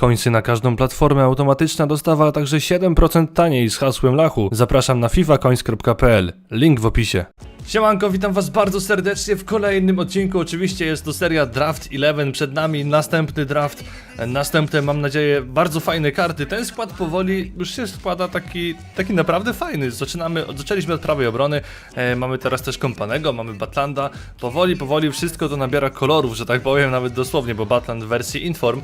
Końcy na każdą platformę, automatyczna dostawa, a także 7% taniej z hasłem Lachu. Zapraszam na fifacoins.pl. Link w opisie. Siemanko, witam was bardzo serdecznie w kolejnym odcinku. Oczywiście jest to seria Draft 11, przed nami następny draft, następne mam nadzieję bardzo fajne karty. Ten skład powoli już się składa taki, taki naprawdę fajny. Zaczynamy, zaczęliśmy od prawej obrony, e, mamy teraz też Kompanego, mamy Batlanda. Powoli, powoli wszystko to nabiera kolorów, że tak powiem, nawet dosłownie, bo Batland w wersji Inform.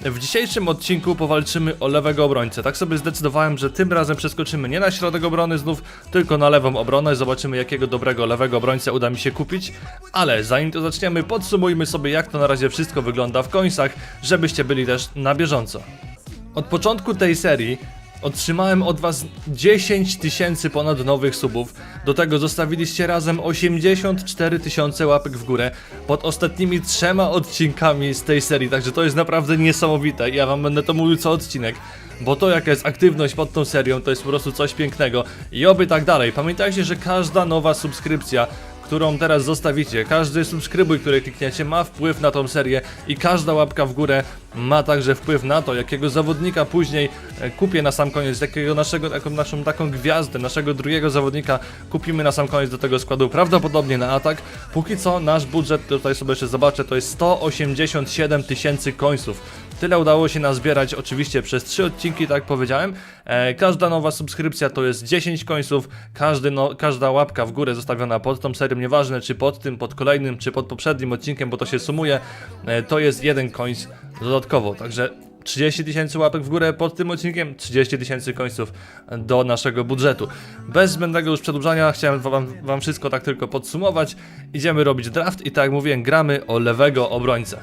W dzisiejszym odcinku powalczymy o lewego obrońcę. Tak sobie zdecydowałem, że tym razem przeskoczymy nie na środek obrony znów, tylko na lewą obronę. Zobaczymy jakiego dobrego lewego obrońcę uda mi się kupić. Ale zanim to zaczniemy, podsumujmy sobie jak to na razie wszystko wygląda w końcach, żebyście byli też na bieżąco. Od początku tej serii otrzymałem od was 10 tysięcy ponad nowych subów. Do tego zostawiliście razem 84 tysiące łapek w górę pod ostatnimi trzema odcinkami z tej serii, także to jest naprawdę niesamowite. Ja wam będę to mówił co odcinek. Bo to jaka jest aktywność pod tą serią to jest po prostu coś pięknego i oby tak dalej. Pamiętajcie, że każda nowa subskrypcja którą teraz zostawicie. Każdy subskrybuj, który klikniecie, ma wpływ na tą serię i każda łapka w górę ma także wpływ na to, jakiego zawodnika później e, kupię na sam koniec, jakiego naszego, naszą taką gwiazdę, naszego drugiego zawodnika kupimy na sam koniec do tego składu, prawdopodobnie na atak. Póki co nasz budżet, tutaj sobie jeszcze zobaczę, to jest 187 tysięcy końców. Tyle udało się nazbierać oczywiście przez 3 odcinki, tak jak powiedziałem. E, każda nowa subskrypcja to jest 10 końców, każdy no, każda łapka w górę zostawiona pod tą serią, nieważne czy pod tym, pod kolejnym, czy pod poprzednim odcinkiem, bo to się sumuje, e, to jest jeden końc dodatkowo, także 30 tysięcy łapek w górę pod tym odcinkiem, 30 tysięcy końców do naszego budżetu. Bez zbędnego już przedłużania, chciałem wam, wam wszystko tak tylko podsumować. Idziemy robić draft i tak jak mówiłem, gramy o lewego obrońcę.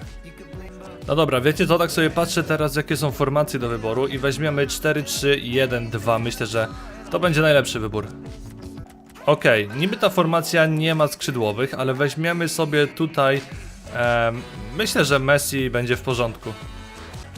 No dobra, wiecie co, tak sobie patrzę teraz jakie są formacje do wyboru i weźmiemy 4, 3, 1, 2. Myślę, że to będzie najlepszy wybór. Okej, niby ta formacja nie ma skrzydłowych, ale weźmiemy sobie tutaj. em, myślę, że Messi będzie w porządku.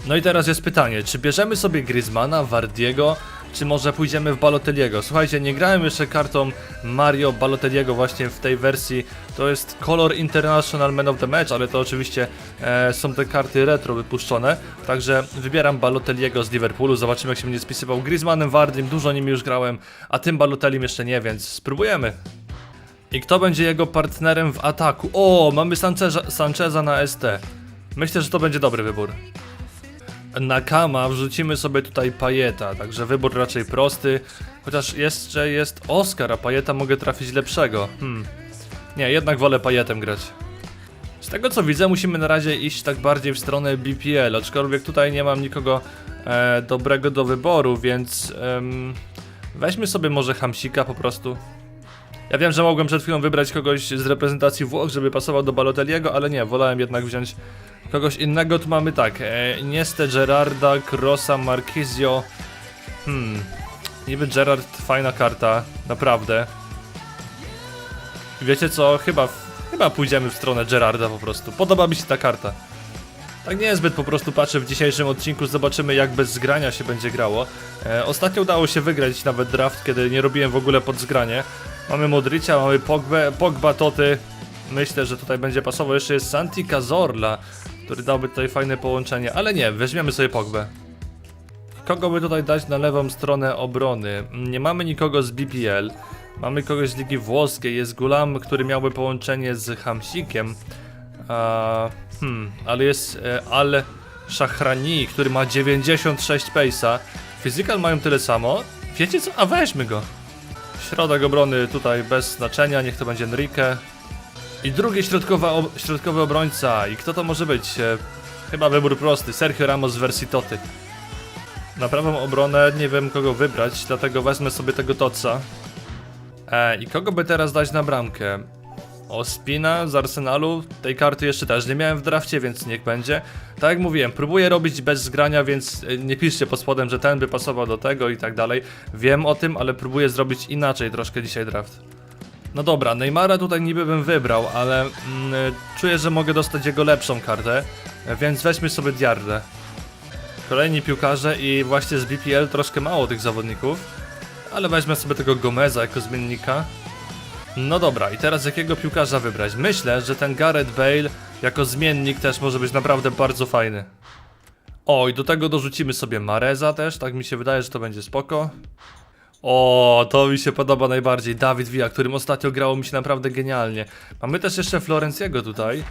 No i teraz jest pytanie, czy bierzemy sobie Griezmana, Wardiego, czy może pójdziemy w Balotelliego? Słuchajcie, nie grałem jeszcze kartą Mario Balotelliego właśnie w tej wersji. To jest Color International Man of the Match, ale to oczywiście e, są te karty retro wypuszczone. Także wybieram Balotelliego z Liverpoolu, zobaczymy jak się będzie spisywał. Griezmannem, Wardim, dużo nimi już grałem, a tym Balotellim jeszcze nie, więc spróbujemy. I kto będzie jego partnerem w ataku? O, mamy Sancheza, Sancheza na ST. Myślę, że to będzie dobry wybór. Na Kama wrzucimy sobie tutaj Pajeta, także wybór raczej prosty. Chociaż jeszcze jest Oscar, a Pajeta mogę trafić lepszego. Hmm. Nie, jednak wolę Pajetem grać. Z tego co widzę, musimy na razie iść tak bardziej w stronę BPL, aczkolwiek tutaj nie mam nikogo e, dobrego do wyboru, więc em, weźmy sobie może Hamsika po prostu. Ja wiem, że mogłem przed chwilą wybrać kogoś z reprezentacji Włoch, żeby pasował do Balotelliego, ale nie, wolałem jednak wziąć kogoś innego. Tu mamy tak, e, Nieste, Gerarda, Crossa, Marquizio. Hmm, niby Gerard, fajna karta, naprawdę. Wiecie co, chyba, chyba pójdziemy w stronę Gerarda po prostu. Podoba mi się ta karta. Tak niezbyt po prostu patrzę w dzisiejszym odcinku, zobaczymy jak bez zgrania się będzie grało. E, ostatnio udało się wygrać nawet draft, kiedy nie robiłem w ogóle pod zgranie. Mamy Modricia, mamy Pogbę, Pogba, Toty. Myślę, że tutaj będzie pasował. Jeszcze jest Santi Cazorla, który dałby tutaj fajne połączenie, ale nie, weźmiemy sobie Pogbę. Kogo by tutaj dać na lewą stronę obrony? Nie mamy nikogo z BPL. Mamy kogoś z Ligi Włoskiej. Jest Gulam, który miałby połączenie z Hamsikiem. A, hmm, ale jest e, Al Shahrani, który ma 96 pace'a. Physical mają tyle samo. Wiecie co? A weźmy go. Środek obrony tutaj bez znaczenia, niech to będzie Enrique. I drugi środkowa, ob środkowy obrońca. I kto to może być? E, chyba wybór prosty. Sergio Ramos z wersji. Na prawą obronę nie wiem kogo wybrać, dlatego wezmę sobie tego Toca. E, I kogo by teraz dać na bramkę? Ospina z Arsenalu, tej karty jeszcze też nie miałem w drafcie, więc niech będzie. Tak jak mówiłem, próbuję robić bez zgrania, więc e, nie piszcie pod spodem, że ten by pasował do tego i tak dalej. Wiem o tym, ale próbuję zrobić inaczej troszkę dzisiaj draft. No dobra, Neymara tutaj niby bym wybrał, ale mm, e, czuję, że mogę dostać jego lepszą kartę, e, więc weźmy sobie Diardę. Kolejni piłkarze i właśnie z BPL troszkę mało tych zawodników, ale weźmę sobie tego Gomeza jako zmiennika. No dobra, i teraz jakiego piłkarza wybrać? Myślę, że ten Gareth Bale jako zmiennik też może być naprawdę bardzo fajny. O, i do tego dorzucimy sobie Mareza też, tak mi się wydaje, że to będzie spoko. O, to mi się podoba najbardziej. Dawid Villa, którym ostatnio grało mi się naprawdę genialnie. Mamy też jeszcze Florencjego tutaj.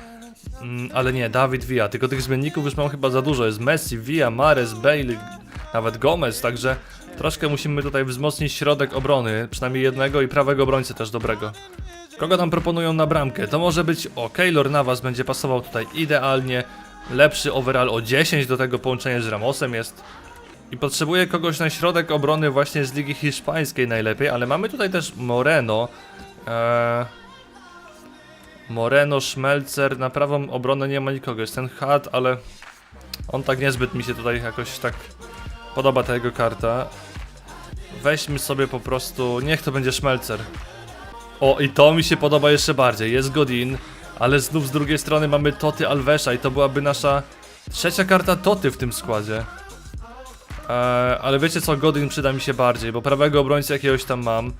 Mm, ale nie, Dawid Villa, tylko tych zmienników już mam chyba za dużo. Jest Messi, Villa, Mares, Bale, nawet Gomez, także troszkę musimy tutaj wzmocnić środek obrony, przynajmniej jednego i prawego obrońcę też dobrego. Kogo nam proponują na bramkę? To może być, o, Keylor Navas będzie pasował tutaj idealnie. Lepszy overall o 10, do tego połączenie z Ramosem jest. I potrzebuję kogoś na środek obrony właśnie z Ligi Hiszpańskiej najlepiej, ale mamy tutaj też Moreno. Eee... Moreno, Schmelzer, na prawą obronę nie ma nikogo, jest ten Hat, ale on tak niezbyt mi się tutaj jakoś tak podoba ta jego karta. Weźmy sobie po prostu, niech to będzie Schmelzer. O, i to mi się podoba jeszcze bardziej, jest Godin, ale znów z drugiej strony mamy Toty Alvesza i to byłaby nasza trzecia karta Toty w tym składzie. Eee, ale wiecie co, Godin przyda mi się bardziej, bo prawego obrońcę jakiegoś tam mam,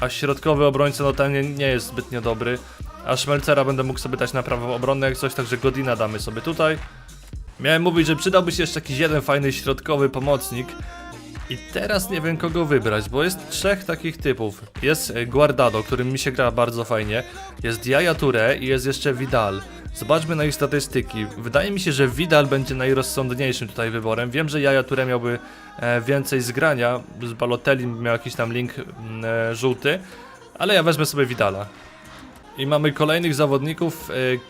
a środkowy obrońca no ten nie, nie jest zbytnio dobry. A Schmelzera będę mógł sobie dać na prawą obronę jak coś, także Godina damy sobie tutaj. Miałem mówić, że przydałby się jeszcze jakiś jeden fajny środkowy pomocnik. I teraz nie wiem kogo wybrać, bo jest trzech takich typów. Jest e, Guardado, którym mi się gra bardzo fajnie. Jest Yaya Touré i jest jeszcze Vidal. Zobaczmy na ich statystyki. Wydaje mi się, że Vidal będzie najrozsądniejszym tutaj wyborem. Wiem, że Yaya Touré miałby e, więcej zgrania. Z Balotelli miał jakiś tam link mm, e, żółty. Ale ja wezmę sobie Vidala. I mamy kolejnych zawodników. Y,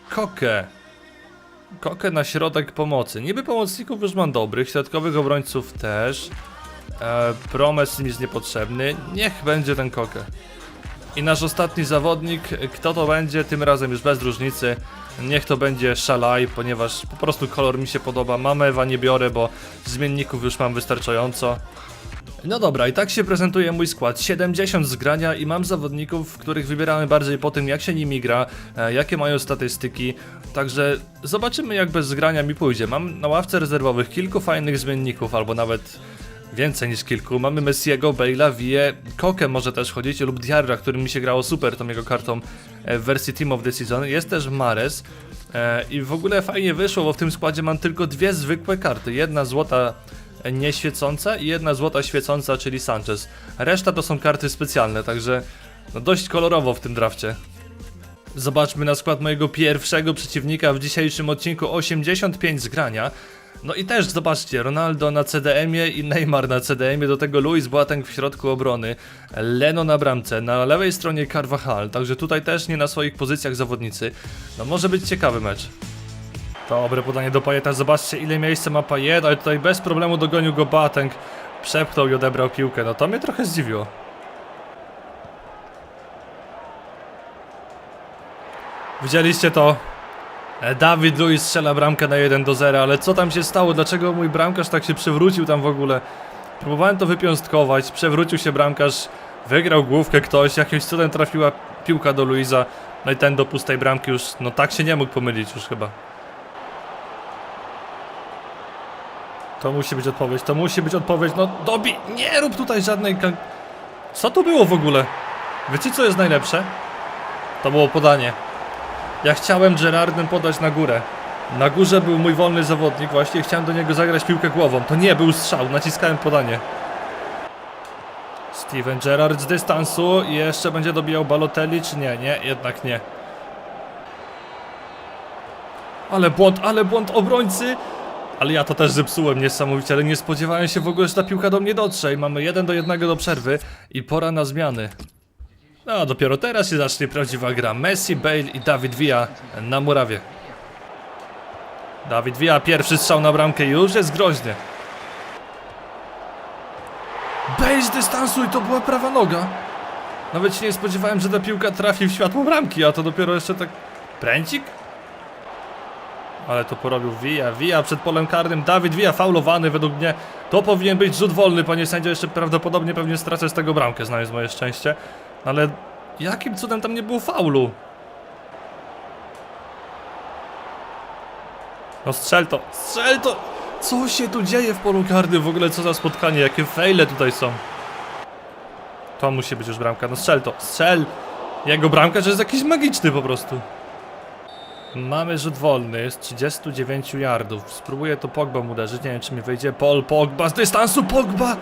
Kokę. Na środek pomocy. Niby pomocników już mam dobrych, środkowych obrońców też. E, Promes mi jest niepotrzebny. Niech będzie ten Kokę. I nasz ostatni zawodnik, kto to będzie, tym razem już bez różnicy. Niech to będzie Szalaj, ponieważ po prostu kolor mi się podoba. Mamy Ewa nie biorę, bo zmienników już mam wystarczająco. No dobra, i tak się prezentuje mój skład. 70 zgrania i mam zawodników, których wybieramy bardziej po tym, jak się nimi gra, e, jakie mają statystyki. Także zobaczymy, jak bez zgrania mi pójdzie. Mam na ławce rezerwowych kilku fajnych zmienników, albo nawet więcej niż kilku. Mamy Messiego, Bale'a, Vie, Kokę może też chodzić, lub Diarra, którym mi się grało super tą jego kartą e, w wersji Team of the Season. Jest też Mares. E, I w ogóle fajnie wyszło, bo w tym składzie mam tylko dwie zwykłe karty. Jedna złota nieświecąca i jedna złota świecąca, czyli Sanchez. Reszta to są karty specjalne, także no dość kolorowo w tym drafcie. Zobaczmy na skład mojego pierwszego przeciwnika w dzisiejszym odcinku 85 zgrania. No i też zobaczcie, Ronaldo na CDM-ie i Neymar na CDM-ie, do tego Luis Boateng w środku obrony, Leno na bramce, na lewej stronie Carvajal, także tutaj też nie na swoich pozycjach zawodnicy. No może być ciekawy mecz. Dobre podanie do Pajeta, zobaczcie ile miejsca ma Pajet, ale tutaj bez problemu dogonił go Boateng, przepchnął i odebrał piłkę, no to mnie trochę zdziwiło. Widzieliście to? E, Dawid Luiz strzela bramkę na 1 do 0, ale co tam się stało? Dlaczego mój bramkarz tak się przewrócił tam w ogóle? Próbowałem to wypiąstkować, przewrócił się bramkarz, wygrał główkę ktoś, jakimś cudem trafiła piłka do Luiza, no i ten do pustej bramki już, no tak się nie mógł pomylić już chyba. To musi być odpowiedź, to musi być odpowiedź, no dobi, nie rób tutaj żadnej Co to było w ogóle? Wiecie co jest najlepsze? To było podanie. Ja chciałem Gerardem podać na górę. Na górze był mój wolny zawodnik właśnie chciałem do niego zagrać piłkę głową. To nie był strzał, naciskałem podanie. Steven Gerrard z dystansu i jeszcze będzie dobijał Balotelli, czy nie? Nie, jednak nie. Ale błąd, ale błąd obrońcy! Ale ja to też zepsułem niesamowicie, ale nie spodziewałem się w ogóle, że ta piłka do mnie dotrze i mamy jeden do jednego do przerwy i pora na zmiany. No, dopiero teraz się zacznie prawdziwa gra. Messi, Bale i Dawid Villa na murawie. Dawid Villa, pierwszy strzał na bramkę już jest groźny. Bale z dystansu i to była prawa noga. Nawet się nie spodziewałem, że ta piłka trafi w światło bramki, a to dopiero jeszcze tak... Pręcik? Ale to porobił Villa, Villa przed polem karnym, Dawid Villa faulowany według mnie. To powinien być rzut wolny, panie sędzio, jeszcze prawdopodobnie pewnie stracę z tego bramkę, znając moje szczęście. Ale jakim cudem tam nie było faulu? No strzel to, strzel to! Co się tu dzieje w polu karnym? W ogóle co za spotkanie, jakie fejle tutaj są. To musi być już bramka, no strzel to, strzel! Jego bramka, że jest jakiś magiczny po prostu. Mamy rzut wolny z 39 yardów. Spróbuję to Pogba uderzyć. Nie wiem, czy mi wyjdzie. Paul Pogba z dystansu. Pogba!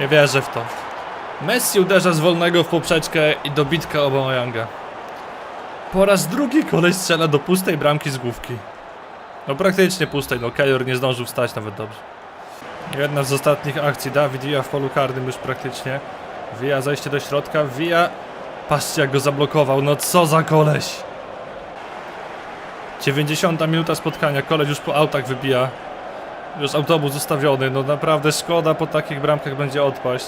Nie wierzę w to. Messi uderza z wolnego w poprzeczkę i dobitka Aubameyanga. Po raz drugi koleś strzela do pustej bramki z główki. No praktycznie pustej, no Keylor nie zdążył wstać nawet dobrze. Jedna z ostatnich akcji, Dawid Villa w polu karnym już praktycznie. Villa zejście do środka, Villa... Patrzcie jak go zablokował, no co za koleś! 90 minuta spotkania, koleś już po autach wybija. Już autobus zostawiony, no naprawdę szkoda po takich bramkach będzie odpaść.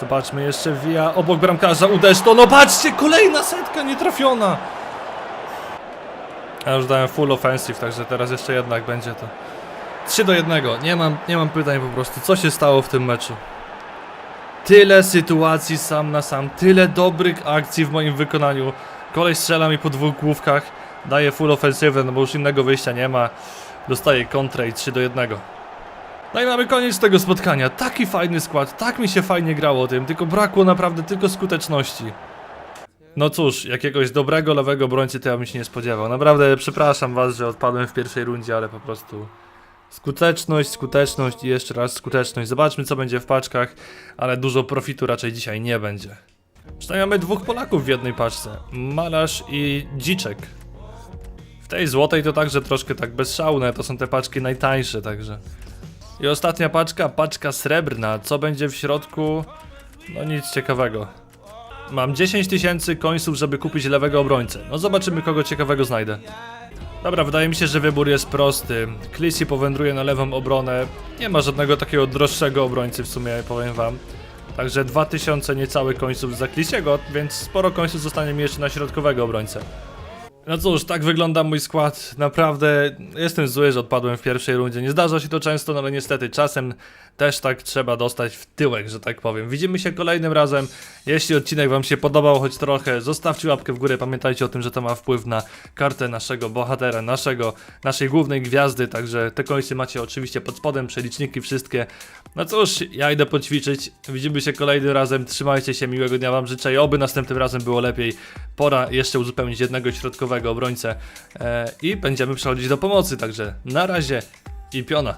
Zobaczmy jeszcze Villa obok bramkarza, uderz to, no patrzcie, kolejna setka nietrafiona! Ja już dałem full offensive, także teraz jeszcze jednak będzie to. 3 do 1. Nie mam, nie mam pytań po prostu. Co się stało w tym meczu? Tyle sytuacji sam na sam, tyle dobrych akcji w moim wykonaniu. Koleś strzela mi po dwóch główkach, daje full offensywę, no bo już innego wyjścia nie ma. Dostaje kontrę i 3 do 1. No i mamy koniec tego spotkania. Taki fajny skład, tak mi się fajnie grało tym, tylko brakło naprawdę tylko skuteczności. No cóż, jakiegoś dobrego lewego obrońcy to ja bym się nie spodziewał. Naprawdę przepraszam was, że odpadłem w pierwszej rundzie, ale po prostu skuteczność, skuteczność i jeszcze raz skuteczność. Zobaczmy co będzie w paczkach, ale dużo profitu raczej dzisiaj nie będzie. Przynajmniej mamy dwóch Polaków w jednej paczce. Malarz i Dziczek. W tej złotej to także troszkę tak bezszałne, to są te paczki najtańsze także. I ostatnia paczka, paczka srebrna. Co będzie w środku? No nic ciekawego. Mam 10 tysięcy końców, żeby kupić lewego obrońcę. No zobaczymy, kogo ciekawego znajdę. Dobra, wydaje mi się, że wybór jest prosty. Klisi powędruje na lewą obronę. Nie ma żadnego takiego droższego obrońcy w sumie, powiem wam. Także 2000 niecałe końców za Klisiego, więc sporo końców zostanie mi jeszcze na środkowego obrońcę. No cóż, tak wygląda mój skład. Naprawdę jestem zły, że odpadłem w pierwszej rundzie. Nie zdarza się to często, no ale niestety czasem też tak trzeba dostać w tyłek, że tak powiem. Widzimy się kolejnym razem. Jeśli odcinek Wam się podobał choć trochę, zostawcie łapkę w górę. Pamiętajcie o tym, że to ma wpływ na kartę naszego bohatera, naszego, naszej głównej gwiazdy. Także te końce macie oczywiście pod spodem, przeliczniki wszystkie. No cóż, ja idę poćwiczyć. Widzimy się kolejnym razem. Trzymajcie się, miłego dnia Wam życzę i oby następnym razem było lepiej. Pora jeszcze uzupełnić jednego środkowego obrońcę e, i będziemy przechodzić do pomocy. Także na razie i piona.